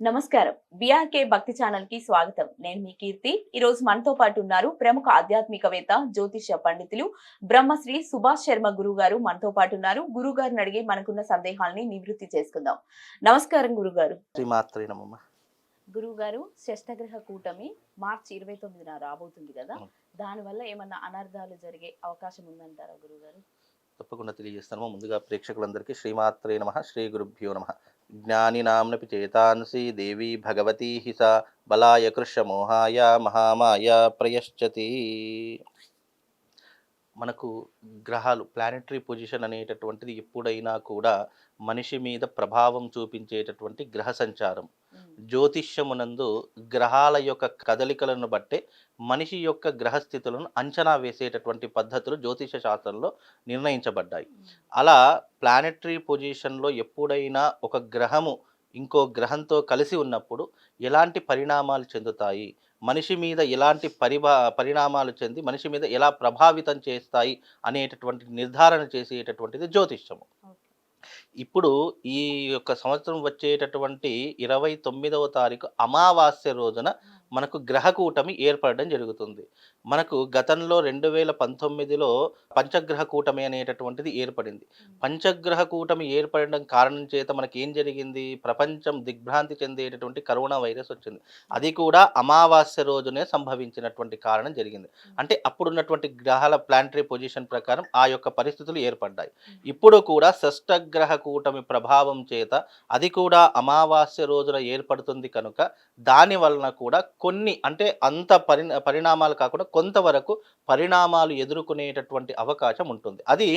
నమస్కారం. బిఆర్కే భక్తి ఛానల్కి స్వాగతం. నేను మీ కీర్తి. ఈ రోజు మనతో పాటు ఉన్నారు ప్రముఖ ఆధ్యాత్మికవేత్త జ్యోతిష పండితులు బ్రహ్మశ్రీ సుభాష్ శర్మ గురువు గారు మనతో పాటు ఉన్నారు. గురువు గారిని అడిగి మనకున్న సందేహాలని నివృత్తి చేసుకుందాం. నమస్కారం గురుగారు. గురువు గారు షష్టగ్రహ కూటమి మార్చి ఇరవై తొమ్మిదిన రాబోతుంది కదా. దానివల్ల ఏమన్నా అనర్థాలు జరిగే అవకాశం ఉందంటారా గురువు గారు తప్పకుండా తెలియజేస్తాము ముందుగా ప్రేక్షకులందరికీ శ్రీమాత్రే నమ శ్రీ గురుభ్యో నమ. జ్ఞానినాంనపి చేతాంసి దేవీ భగవతీ హిస బలాయ కృష్ణమోహాయ మహామాయ ప్రయశ్చతి మనకు గ్రహాలు ప్లానెటరీ పొజిషన్ అనేటటువంటిది ఎప్పుడైనా కూడా మనిషి మీద ప్రభావం చూపించేటటువంటి గ్రహ సంచారం. జ్యోతిష్యమునందు గ్రహాల యొక్క కదలికలను బట్టే మనిషి యొక్క గ్రహస్థితులను అంచనా వేసేటటువంటి పద్ధతులు జ్యోతిష శాస్త్రంలో నిర్ణయించబడ్డాయి. అలా ప్లానెటరీ పొజిషన్లో ఎప్పుడైనా ఒక గ్రహము ఇంకో గ్రహంతో కలిసి ఉన్నప్పుడు ఎలాంటి పరిణామాలు చెందుతాయి? మనిషి మీద ఎలాంటి పరిభా పరిణామాలు చెంది మనిషి మీద ఎలా ప్రభావితం చేస్తాయి అనేటటువంటి నిర్ధారణ చేసేటటువంటిది జ్యోతిష్యము. ఇప్పుడు ఈ యొక్క సంవత్సరం వచ్చేటటువంటి ఇరవై తొమ్మిదవ తారీఖు అమావాస్య రోజున మనకు గ్రహ కూటమి ఏర్పడడం జరుగుతుంది. మనకు గతంలో రెండు వేల పంతొమ్మిదిలో పంచగ్రహ కూటమి అనేటటువంటిది ఏర్పడింది. పంచగ్రహ కూటమి ఏర్పడడం కారణం చేత మనకి ఏం జరిగింది? ప్రపంచం దిగ్భ్రాంతి చెందేటటువంటి కరోనా వైరస్ వచ్చింది. అది కూడా అమావాస్య రోజునే సంభవించినటువంటి కారణం జరిగింది. అంటే అప్పుడున్నటువంటి గ్రహాల ప్లానటరీ పొజిషన్ ప్రకారం ఆ యొక్క పరిస్థితులు ఏర్పడ్డాయి. ఇప్పుడు కూడా షష్టగ్రహ కూటమి ప్రభావం చేత అది కూడా అమావాస్య రోజున ఏర్పడుతుంది కనుక దాని వలన కూడా కొన్ని అంటే అంత పరి పరిణామాలు కాకుండా కొంతవరకు పరిణామాలు ఎదుర్కొనేటటువంటి అవకాశం ఉంటుంది. అది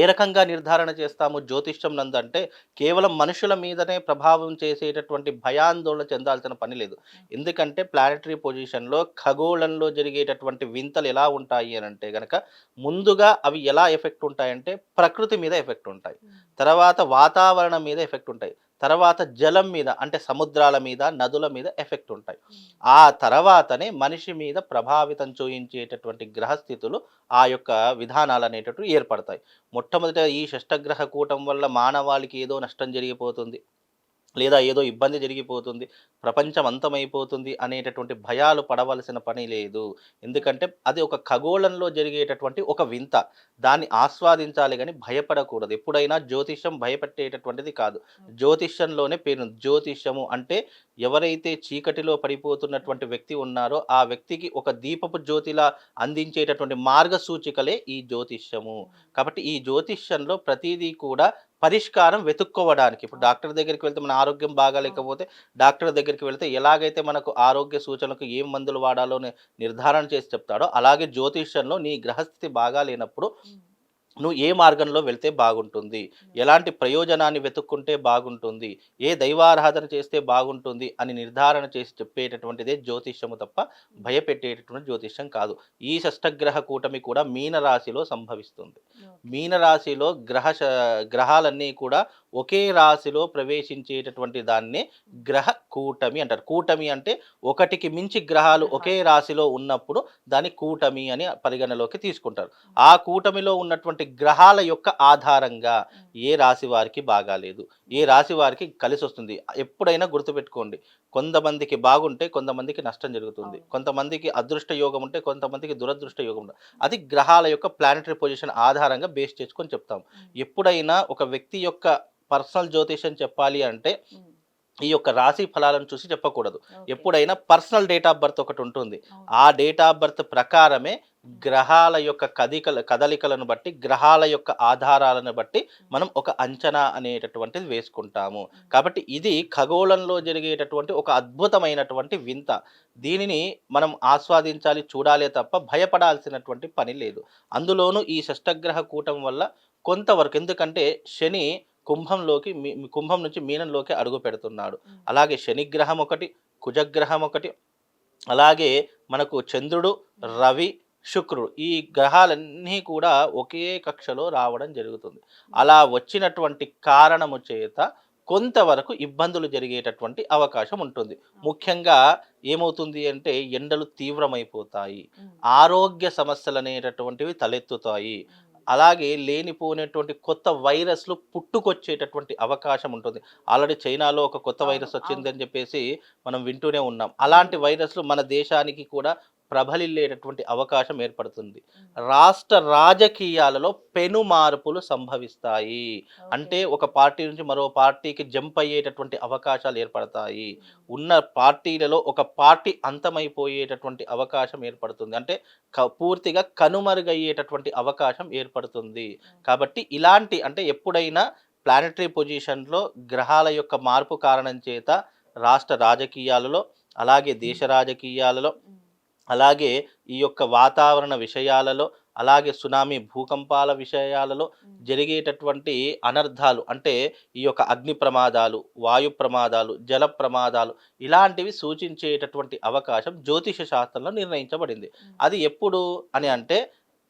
ఏ రకంగా నిర్ధారణ చేస్తాము జ్యోతిష్యం నందంటే కేవలం మనుషుల మీదనే ప్రభావం చేసేటటువంటి భయాందోళన చెందాల్సిన పని లేదు. ఎందుకంటే ప్లానటరీ పొజిషన్లో ఖగోళంలో జరిగేటటువంటి వింతలు ఎలా ఉంటాయి అని అంటే గనక ముందుగా అవి ఎలా ఎఫెక్ట్ ఉంటాయంటే ప్రకృతి మీద ఎఫెక్ట్ ఉంటాయి. తర్వాత వాతావరణం మీద ఎఫెక్ట్ ఉంటాయి. తర్వాత జలం మీద అంటే సముద్రాల మీద నదుల మీద ఎఫెక్ట్ ఉంటాయి. ఆ తర్వాతనే మనిషి మీద ప్రభావితం చూయించేటటువంటి గ్రహస్థితులు ఆ యొక్క విధానాలు అనేటటువంటి ఏర్పడతాయి. మొట్టమొదట ఈ షష్టగ్రహ కూటం వల్ల మానవాళికి ఏదో నష్టం జరిగిపోతుంది. లేదా ఏదో ఇబ్బంది జరిగిపోతుంది ప్రపంచం అంతమైపోతుంది అనేటటువంటి భయాలు పడవలసిన పని లేదు. ఎందుకంటే అది ఒక ఖగోళంలో జరిగేటటువంటి ఒక వింత. దాన్ని ఆస్వాదించాలి కానీ భయపడకూడదు. ఎప్పుడైనా జ్యోతిష్యం భయపెట్టేటటువంటిది కాదు. జ్యోతిష్యంలోనే పేరు జ్యోతిష్యము అంటే ఎవరైతే చీకటిలో పడిపోతున్నటువంటి వ్యక్తి ఉన్నారో ఆ వ్యక్తికి ఒక దీపపు జ్యోతిలా అందించేటటువంటి మార్గసూచికలే ఈ జ్యోతిష్యము. కాబట్టి ఈ జ్యోతిష్యంలో ప్రతిదీ కూడా పరిష్కారం వెతుక్కోవడానికి. ఇప్పుడు డాక్టర్ దగ్గరికి వెళ్తే మన ఆరోగ్యం బాగాలేకపోతే డాక్టర్ దగ్గరికి వెళ్తే ఎలాగైతే మనకు ఆరోగ్య సూచనలకు ఏం మందులు వాడాలో నిర్ధారణ చేసి చెప్తాడో అలాగే జ్యోతిష్యంలో నీ గ్రహస్థితి బాగా లేనప్పుడు నువ్వు ఏ మార్గంలో వెళ్తే బాగుంటుంది? ఎలాంటి ప్రయోజనాన్ని వెతుక్కుంటే బాగుంటుంది? ఏ దైవారాధన చేస్తే బాగుంటుంది? అని నిర్ధారణ చేసి చెప్పేటటువంటిదే జ్యోతిష్యము తప్ప భయపెట్టేటటువంటి జ్యోతిష్యం కాదు. ఈ షష్టగ్రహ కూటమి కూడా మీన రాశిలో సంభవిస్తుంది. ఓకే. మీన రాశిలో గ్రహ గ్రహాలన్నీ కూడా ఒకే రాశిలో ప్రవేశించేటటువంటి దాన్నే గ్రహ కూటమి అంటారు. కూటమి అంటే ఒకటికి మించి గ్రహాలు ఒకే రాశిలో ఉన్నప్పుడు దాన్ని కూటమి అని పరిగణలోకి తీసుకుంటారు. ఆ కూటమిలో ఉన్నటువంటి గ్రహాల యొక్క ఆధారంగా ఏ రాశి వారికి బాగాలేదు. ఏ రాశి వారికి కలిసి వస్తుంది ఎప్పుడైనా గుర్తుపెట్టుకోండి. కొంతమందికి బాగుంటే కొంతమందికి నష్టం జరుగుతుంది. కొంతమందికి అదృష్ట యోగం ఉంటే కొంతమందికి దురదృష్ట యోగం ఉంటుంది అది గ్రహాల యొక్క ప్లానటరీ పొజిషన్ ఆధారంగా బేస్ చేసుకొని చెప్తాం. ఎప్పుడైనా ఒక వ్యక్తి యొక్క పర్సనల్ జ్యోతిషం చెప్పాలి అంటే ఈ యొక్క రాశి ఫలాలను చూసి చెప్పకూడదు. ఎప్పుడైనా పర్సనల్ డేట్ ఆఫ్ బర్త్ ఒకటి ఉంటుంది. ఆ డేట్ ఆఫ్ బర్త్ ప్రకారమే గ్రహాల యొక్క కదికల కదలికలను బట్టి గ్రహాల యొక్క ఆధారాలను బట్టి మనం ఒక అంచనా అనేటటువంటిది వేసుకుంటాము. కాబట్టి ఇది ఖగోళంలో జరిగేటటువంటి ఒక అద్భుతమైనటువంటి వింత. దీనిని మనం ఆస్వాదించాలి చూడాలే తప్ప భయపడాల్సినటువంటి పని లేదు. అందులోనూ ఈ షష్టగ్రహ కూటం వల్ల కొంతవరకు ఎందుకంటే శని కుంభంలోకి మీ కుంభం నుంచి మీనంలోకి అడుగు పెడుతున్నాడు. అలాగే శనిగ్రహం ఒకటి కుజగ్రహం ఒకటి అలాగే మనకు చంద్రుడు రవి శుక్రుడు ఈ గ్రహాలన్నీ కూడా ఒకే కక్షలో రావడం జరుగుతుంది. అలా వచ్చినటువంటి కారణము చేత కొంతవరకు ఇబ్బందులు జరిగేటటువంటి అవకాశం ఉంటుంది. ముఖ్యంగా ఏమవుతుంది అంటే ఎండలు తీవ్రమైపోతాయి. ఆరోగ్య సమస్యలు అనేటటువంటివి తలెత్తుతాయి అలాగే లేనిపోయినటువంటి కొత్త వైరస్లు పుట్టుకొచ్చేటటువంటి అవకాశం ఉంటుంది. ఆల్రెడీ చైనాలో ఒక కొత్త వైరస్ వచ్చిందని చెప్పేసి మనం వింటూనే ఉన్నాం. అలాంటి వైరస్లు మన దేశానికి కూడా ప్రబలిల్లేటటువంటి అవకాశం ఏర్పడుతుంది. రాష్ట్ర రాజకీయాలలో పెను మార్పులు సంభవిస్తాయి. అంటే ఒక పార్టీ నుంచి మరో పార్టీకి జంప్ అయ్యేటటువంటి అవకాశాలు ఏర్పడతాయి. ఉన్న పార్టీలలో ఒక పార్టీ అంతమైపోయేటటువంటి అవకాశం ఏర్పడుతుంది. అంటే క- పూర్తిగా కనుమరుగయ్యేటటువంటి అవకాశం ఏర్పడుతుంది. కాబట్టి ఇలాంటి అంటే ఎప్పుడైనా ప్లానటరీ పొజిషన్లో గ్రహాల యొక్క మార్పు కారణం చేత రాష్ట్ర రాజకీయాలలో అలాగే దేశ రాజకీయాలలో అలాగే ఈ యొక్క వాతావరణ విషయాలలో అలాగే సునామీ భూకంపాల విషయాలలో జరిగేటటువంటి అనర్థాలు అంటే ఈ యొక్క అగ్ని ప్రమాదాలు వాయు ప్రమాదాలు జల ప్రమాదాలు ఇలాంటివి సూచించేటటువంటి అవకాశం జ్యోతిష శాస్త్రంలో నిర్ణయించబడింది. అది ఎప్పుడు అని అంటే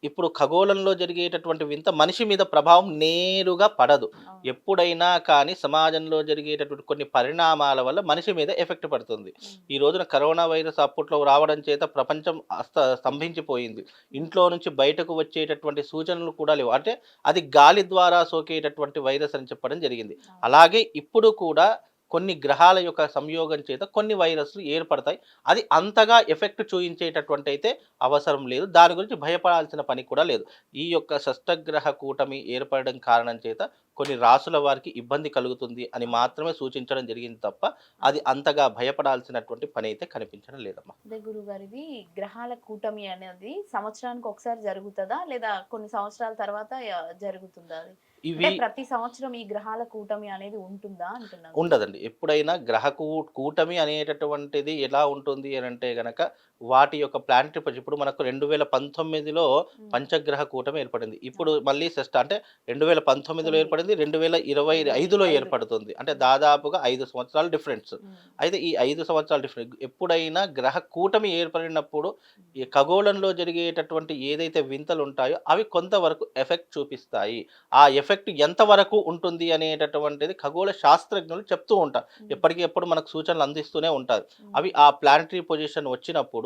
ఇప్పుడు ఖగోళంలో జరిగేటటువంటి వింత మనిషి మీద ప్రభావం నేరుగా పడదు. ఎప్పుడైనా కానీ సమాజంలో జరిగేటటువంటి కొన్ని పరిణామాల వల్ల మనిషి మీద ఎఫెక్ట్ పడుతుంది. ఈ రోజున కరోనా వైరస్ అప్పట్లో రావడం చేత ప్రపంచం అస్త స్తంభించిపోయింది. ఇంట్లో నుంచి బయటకు వచ్చేటటువంటి సూచనలు కూడా లేవు. అంటే అది గాలి ద్వారా సోకేటటువంటి వైరస్ అని చెప్పడం జరిగింది. అలాగే ఇప్పుడు కూడా కొన్ని గ్రహాల యొక్క సంయోగం చేత కొన్ని వైరస్లు ఏర్పడతాయి. అది అంతగా ఎఫెక్ట్ చూపించేటటువంటి అయితే అవసరం లేదు. దాని గురించి భయపడాల్సిన పని కూడా లేదు. ఈ యొక్క షష్టగ్రహ కూటమి ఏర్పడడం కారణం చేత కొన్ని రాసుల వారికి ఇబ్బంది కలుగుతుంది అని మాత్రమే సూచించడం జరిగింది తప్ప అది అంతగా భయపడాల్సినటువంటి పని అయితే కనిపించడం లేదమ్మా. అదే గురుగారు ఇది గ్రహాల కూటమి అనేది సంవత్సరానికి ఒకసారి జరుగుతుందా? లేదా కొన్ని సంవత్సరాల తర్వాత జరుగుతుందా అది? ఇవి ప్రతి సంవత్సరం ఈ గ్రహాల కూటమి అనేది ఉంటుందా అంటున్నాను. ఉండదండి. ఎప్పుడైనా గ్రహ కూటమి అనేటటువంటిది ఎలా ఉంటుంది అని అంటే గనక వాటి యొక్క ప్లానటరీ పొజిషన్ ఇప్పుడు మనకు రెండు వేల పంతొమ్మిదిలో పంచగ్రహ కూటమి ఏర్పడింది. ఇప్పుడు మళ్ళీ షష్ట అంటే రెండు వేల పంతొమ్మిదిలో ఏర్పడింది రెండు వేల ఇరవై ఐదులో ఐదు. ఏర్పడుతుంది. అంటే దాదాపుగా ఐదు సంవత్సరాల డిఫరెన్స్. అయితే ఈ ఐదు సంవత్సరాల డిఫరెన్స్. ఎప్పుడైనా గ్రహ కూటమి ఏర్పడినప్పుడు ఈ ఖగోళంలో జరిగేటటువంటి ఏదైతే వింతలు ఉంటాయో అవి కొంతవరకు ఎఫెక్ట్ చూపిస్తాయి. ఆ ఎఫెక్ట్ ఎంతవరకు ఉంటుంది అనేటటువంటిది ఖగోళ శాస్త్రజ్ఞులు చెప్తూ ఉంటారు. ఎప్పటికి ఎప్పుడు మనకు సూచనలు అందిస్తూనే ఉంటారు. అవి ఆ ప్లానటరీ పొజిషన్ వచ్చినప్పుడు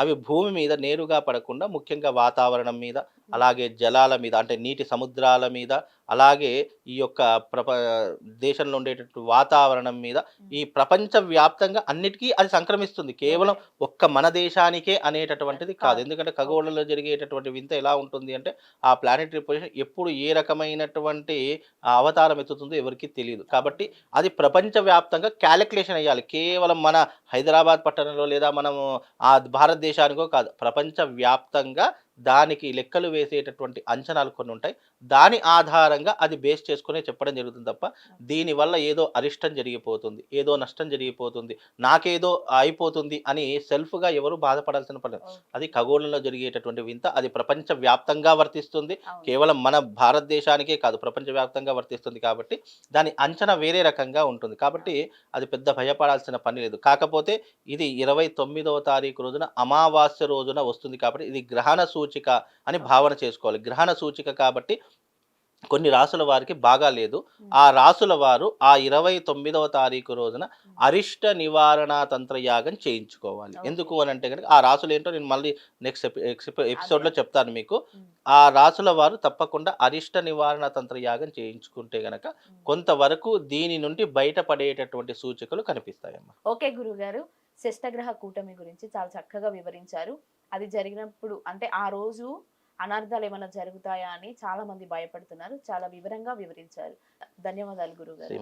అవి భూమి మీద నేరుగా పడకుండా ముఖ్యంగా వాతావరణం మీద అలాగే జలాల మీద అంటే నీటి సముద్రాల మీద అలాగే ఈ యొక్క ప్రప దేశంలో ఉండేటటువంటి వాతావరణం మీద ఈ ప్రపంచ వ్యాప్తంగా అన్నిటికీ అది సంక్రమిస్తుంది. కేవలం ఒక్క మన దేశానికే అనేటటువంటిది కాదు. ఎందుకంటే ఖగోళంలో జరిగేటటువంటి వింత ఎలా ఉంటుంది అంటే ఆ ప్లానటరీ పొజిషన్ ఎప్పుడు ఏ రకమైనటువంటి అవతారం ఎత్తుతుందో ఎవరికి తెలియదు కాబట్టి అది ప్రపంచవ్యాప్తంగా క్యాలిక్యులేషన్ అయ్యాలి. కేవలం మన హైదరాబాద్ పట్టణంలో లేదా మనము ఆ భారతదేశానికో కాదు ప్రపంచవ్యాప్తంగా దానికి లెక్కలు వేసేటటువంటి అంచనాలు కొన్ని ఉంటాయి. దాని ఆధారంగా అది బేస్ చేసుకునే చెప్పడం జరుగుతుంది తప్ప దీనివల్ల ఏదో అరిష్టం జరిగిపోతుంది ఏదో నష్టం జరిగిపోతుంది నాకేదో అయిపోతుంది అని సెల్ఫ్గా ఎవరు బాధపడాల్సిన పని. అది ఖగోళంలో జరిగేటటువంటి వింత అది ప్రపంచ వ్యాప్తంగా వర్తిస్తుంది. కేవలం మన భారతదేశానికే కాదు ప్రపంచవ్యాప్తంగా వర్తిస్తుంది కాబట్టి దాని అంచనా వేరే రకంగా ఉంటుంది. కాబట్టి అది పెద్ద భయపడాల్సిన పని లేదు. కాకపోతే ఇది ఇరవై తొమ్మిదవ తారీఖు రోజున అమావాస్య రోజున వస్తుంది కాబట్టి ఇది గ్రహణ సూచిక అని భావన చేసుకోవాలి. గ్రహణ సూచిక కాబట్టి కొన్ని రాసుల వారికి బాగా లేదు. ఆ రాసుల వారు ఆ ఇరవై తొమ్మిదవ తారీఖు రోజున అరిష్ట నివారణ తంత్ర యాగం చేయించుకోవాలి. ఎందుకు అని అంటే కనుక ఆ రాసులు ఏంటో నేను మళ్ళీ నెక్స్ట్ ఎపిసోడ్లో. చెప్తాను మీకు. ఆ రాసుల వారు తప్పకుండా అరిష్ట నివారణ తంత్ర యాగం చేయించుకుంటే గనక. కొంతవరకు దీని నుండి బయటపడేటటువంటి సూచికలు కనిపిస్తాయమ్మా. ఓకే గురువు గారు శిష్టగ్రహ కూటమి గురించి చాలా చక్కగా వివరించారు. అది జరిగినప్పుడు అంటే ఆ రోజు అనర్థాలు ఏమైనా జరుగుతాయా అని చాలా మంది భయపడుతున్నారు. చాలా వివరంగా వివరించారు. ధన్యవాదాలు గురువు గారు